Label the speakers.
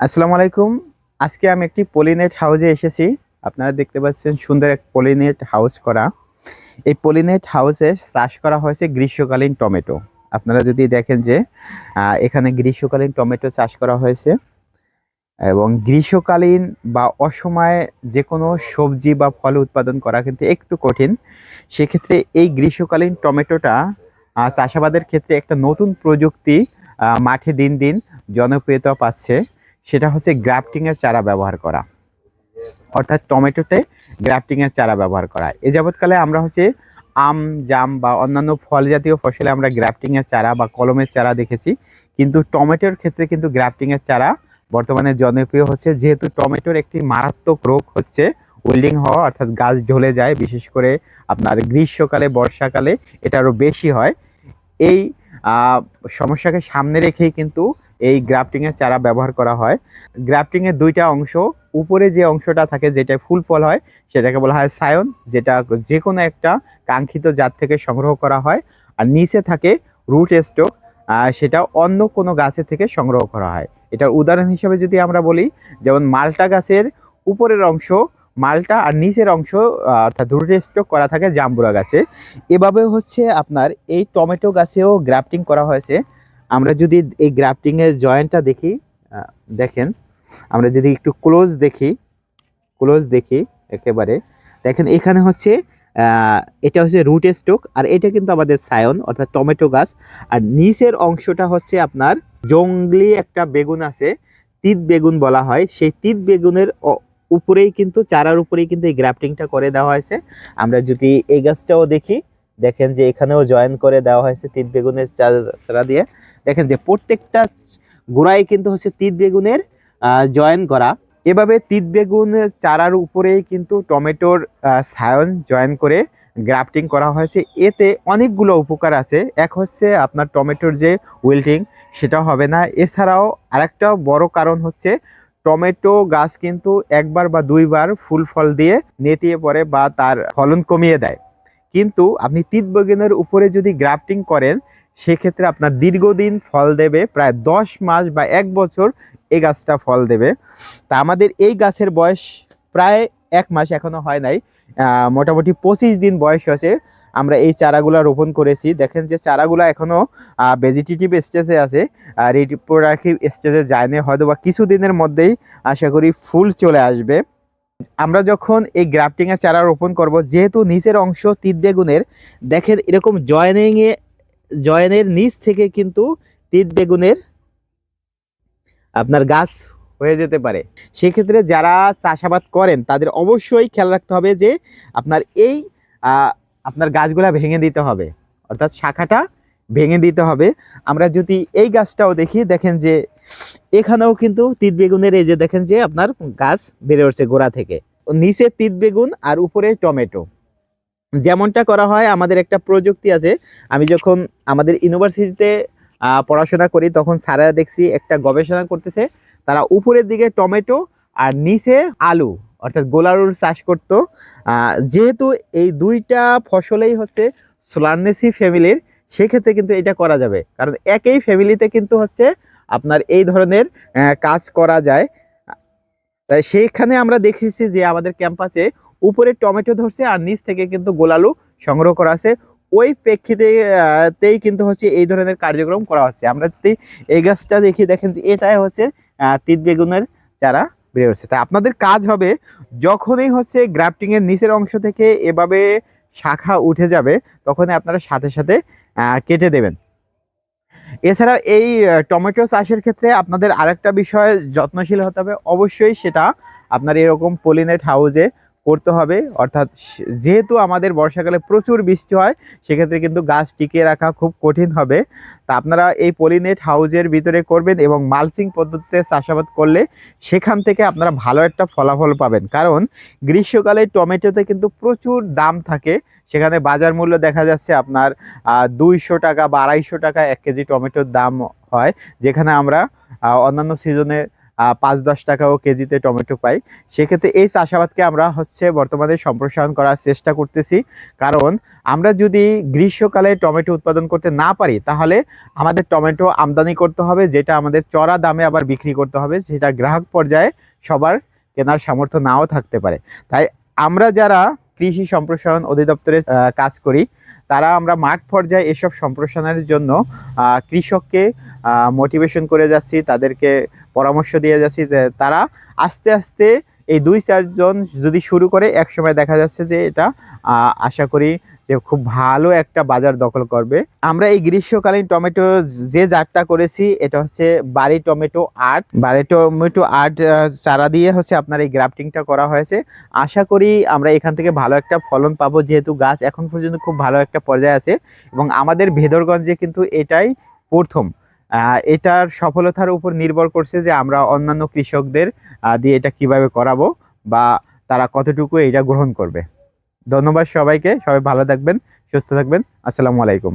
Speaker 1: আসসালামু আলাইকুম। আজকে আমি একটি পলিনেট হাউসে এসেছি। আপনারা দেখতে পাচ্ছেন সুন্দর এক পলিনেট হাউস করা। এই পলিনেট হাউসে চাষ করা হয়েছে গ্রীষ্মকালীন টমেটো। আপনারা যদি দেখেন যে এখানে গ্রীষ্মকালীন টমেটো চাষ করা হয়েছে এবং গ্রীষ্মকালীন বা অসময়ে যে কোনো সবজি বা ফল উৎপাদন করা কিন্তু একটু কঠিন। সেক্ষেত্রে এই গ্রীষ্মকালীন টমেটোটা চাষাবাদের ক্ষেত্রে একটা নতুন প্রযুক্তি মাঠে দিন দিন জনপ্রিয়তা পাচ্ছে। সেটা হচ্ছে গ্রাফটিংয়ের চারা ব্যবহার করা। অর্থাৎ টমেটোতে গ্রাফটিংয়ের চারা ব্যবহার করা। এ যাবৎকালে আমরা হচ্ছে আম, জাম বা অন্যান্য ফল জাতীয় ফসলে আমরা গ্রাফটিংয়ের চারা বা কলমের চারা দেখেছি। কিন্তু টমেটোর ক্ষেত্রে কিন্তু গ্রাফটিংয়ের চারা বর্তমানে জনপ্রিয় হচ্ছে। যেহেতু টমেটোর একটি মারাত্মক রোগ হচ্ছে, উইল্ডিং হওয়া, অর্থাৎ গাছ ঢলে যায়, বিশেষ করে আপনার গ্রীষ্মকালে, বর্ষাকালে, এটা আরও বেশি হয়। এই সমস্যাকে সামনে রেখেই কিন্তু এই গ্রাফটিংয়ের চারা ব্যবহার করা হয়। গ্রাফটিংয়ের দুইটা অংশ, উপরে যে অংশটা থাকে যেটা ফুল ফল হয়, সেটাকে বলা হয় সায়ন, যেটা যে কোনো একটা কাঙ্ক্ষিত জাত থেকে সংগ্রহ করা হয়। আর নিচে থাকে রুট স্টক সেটা অন্য কোনো গাছের থেকে সংগ্রহ করা হয়। এটার উদাহরণ হিসেবে যদি আমরা বলি, যেমন মালটা গাছের উপরের অংশ, মালটা আর নিচের অংশ, অর্থাৎ রুট স্টক করা থাকে জাম্বুরা গাছে। এভাবে হচ্ছে আপনার এই টমেটো গাছেও গ্রাফটিং করা হয়েছে। আমরা যদি এই গ্রাফটিংয়ের জয়েন্টটা দেখি দেখেন, আমরা যদি একটু ক্লোজ দেখি ক্লোজ দেখি একেবারে, দেখেন এখানে হচ্ছে এটা হচ্ছে রুট স্টক আর এটা কিন্তু আমাদের সায়ন অর্থাৎ টমেটো গাছ। আর নিচের অংশটা হচ্ছে আপনার জঙ্গলি একটা বেগুন আছে, তিত বেগুন বলা হয়। সেই তিত বেগুনের উপরেই কিন্তু, চারার উপরেই কিন্তু এই গ্রাফটিংটা করে দেওয়া হয়েছে। আমরা যদি এই গাছটাও দেখি দেখেন যে এখানেও জয়েন করে দেওয়া হয়েছে তিত বেগুনের চারা দিয়ে। দেখেন যে প্রত্যেকটা গোড়ায় কিন্তু হচ্ছে তিত বেগুনের জয়েন করা। এভাবে তিত বেগুনের চারার উপরেই কিন্তু টমেটোর সায়ন জয়েন করে গ্রাফটিং করা হয়েছে। এতে অনেকগুলো উপকার আছে। এক হচ্ছে আপনার টমেটোর যে উইল্টিং সেটা হবে না। এছাড়াও আরেকটা বড় কারণ হচ্ছে টমেটো গাছ কিন্তু একবার বা দুইবার ফুল ফল দিয়ে নেতিয়ে পড়ে বা তার ফলন কমিয়ে দেয়। কিন্তু আপনি তিত বেগুনের উপরে যদি গ্রাফটিং করেন, সেক্ষেত্রে আপনার দীর্ঘদিন ফল দেবে, প্রায় দশ মাস বা এক বছর এই গাছটা ফল দেবে। তা আমাদের এই গাছের বয়স প্রায় এক মাস এখনও হয় নাই মোটামুটি পঁচিশ দিন বয়স আছে আমরা এই চারাগুলা রোপণ করেছি। দেখেন যে চারাগুলা এখনও ভেজিটেটিভ স্টেজে আছে রিপ্রোডাক্টিভ স্টেজে যায়নি। হয়তো বা কিছুদিনের মধ্যেই আশা করি ফুল চলে আসবে। আমরা যখন এই গ্রাফটিংয়ের চারা রোপণ করব, যেহেতু নিচের অংশ তিত বেগুনের, দেখেন এরকম জয়েনিংয়ে, জয়েনের নিচ থেকে কিন্তু তিত বেগুনের আপনার গাছ হয়ে যেতে পারে। সেক্ষেত্রে যারা চাষাবাদ করেন, তাদের অবশ্যই খেয়াল রাখতে হবে যে আপনার এই আপনার গাছগুলা ভেঙে দিতে হবে। অর্থাৎ শাখাটা ভেঙে দিতে হবে। আমরা যদি এই গাছটাও দেখি, দেখেন যে এখানেও কিন্তু তিত বেগুনের এই যে দেখেন যে আপনার গাছ বেড়ে উঠছে গোড়া থেকে। নিচে তিত বেগুন আর উপরে টমেটো। যেমনটা করা হয়, আমাদের একটা প্রযুক্তি আছে। আমি যখন আমাদের ইউনিভার্সিটিতে পড়াশোনা করি, তখন স্যারেরা দেখছি একটা গবেষণা করতেছে, তারা উপরের দিকে টমেটো আর নিচে আলু, অর্থাৎ গোলারুর চাষ করতো। যেহেতু এই দুইটা ফসলেই হচ্ছে সোলারনেসি ফ্যামিলির, সেক্ষেত্রে কিন্তু এটা করা যাবে। কারণ একই ফ্যামিলিতে কিন্তু হচ্ছে আপনার এই ধরনের কাজ করা যায়। তাই সেইখানে আমরা দেখেছি যে আমাদের ক্যাম্পাসে উপরে টমেটো ধরছে আর নিচ থেকে কিন্তু গোলালু সংগ্রহ করা আছে। ওই প্রেক্ষিতে তেই কিন্তু হচ্ছে এই ধরনের কার্যক্রম করা হচ্ছে। আমরা যদি এই গাছটা দেখি, দেখেন যে এটাই হচ্ছে তিত বেগুনের চারা বেড়ে উঠছে তাই আপনাদের কাজ হবে যখনই হচ্ছে গ্রাফটিংয়ের নিচের অংশ থেকে এভাবে শাখা উঠে যাবে, তখনই আপনারা সাথে সাথে কেটে দেবেন। এছাড়া এই টমেটো চাষের ক্ষেত্রে আপনাদের আরেকটা বিষয় যত্নশীল হতে হবে অবশ্যই সেটা আপনার এরকম পলিনেট হাউসে করতে হবে। অর্থাৎ যেহেতু আমাদের বর্ষাকালে প্রচুর বৃষ্টি হয়, সেক্ষেত্রে কিন্তু গাছ টিকিয়ে রাখা খুব কঠিন হবে। তা আপনারা এই পলিনেট হাউজের ভিতরে করবেন এবং মালচিং পদ্ধতিতে চাষাবাদ করলে সেখান থেকে আপনারা ভালো একটা ফলাফল পাবেন। কারণ গ্রীষ্মকালে টমেটোতে কিন্তু প্রচুর দাম থাকে। সেখানে বাজার মূল্য দেখা যাচ্ছে আপনার দুইশো টাকা বা আড়াইশো টাকা এক কেজি টমেটোর দাম হয়। যেখানে আমরা অন্যান্য সিজনে পাঁচ দশ টাকাও কেজিতে টমেটো পাই। সেক্ষেত্রে এই চাষাবাদকে আমরা হচ্ছে বর্তমানে সম্প্রসারণ করার চেষ্টা করতেছি। কারণ আমরা যদি গ্রীষ্মকালে টমেটো উৎপাদন করতে না পারি, তাহলে আমাদের টমেটো আমদানি করতে হবে, যেটা আমাদের চড়া দামে আবার বিক্রি করতে হবে, সেটা গ্রাহক পর্যায়ে সবার কেনার সামর্থ্য নাও থাকতে পারে। তাই আমরা যারা কৃষি সম্প্রসারণ অধিদপ্তরে কাজ করি, তারা আমরা মাঠ পর্যায়ে এসব সম্প্রসারণের জন্য কৃষককে মোটিভেশন করে যাচ্ছি, তাদেরকে পরামর্শ দিয়ে যাচ্ছি যে তারা আস্তে আস্তে এই দুই চারজন যদি শুরু করে এক সময় দেখা যাচ্ছে যে এটা আশা করি যে খুব ভালো একটা বাজার দখল করবে। আমরা এই গ্রীষ্মকালীন টমেটো যে জাতটা করেছি, এটা হচ্ছে বাড়ি টমেটো আট। বাড়ি টমেটো আট চারা দিয়ে হচ্ছে আপনার এই গ্রাফটিংটা করা হয়েছে। আশা করি আমরা এখান থেকে ভালো একটা ফলন পাবো, যেহেতু গাছ এখন পর্যন্ত খুব ভালো একটা পর্যায়ে আছে এবং আমাদের ভেদরগঞ্জে কিন্তু এটাই প্রথম। এটার সফলতার উপর নির্ভর করছে যে আমরা অন্যান্য কৃষকদের দিয়ে এটা কীভাবে করাবো বা তারা কতটুকু এটা গ্রহণ করবে। ধন্যবাদ সবাইকে, সবাই ভালো থাকবেন, সুস্থ থাকবেন। আসসালামু আলাইকুম।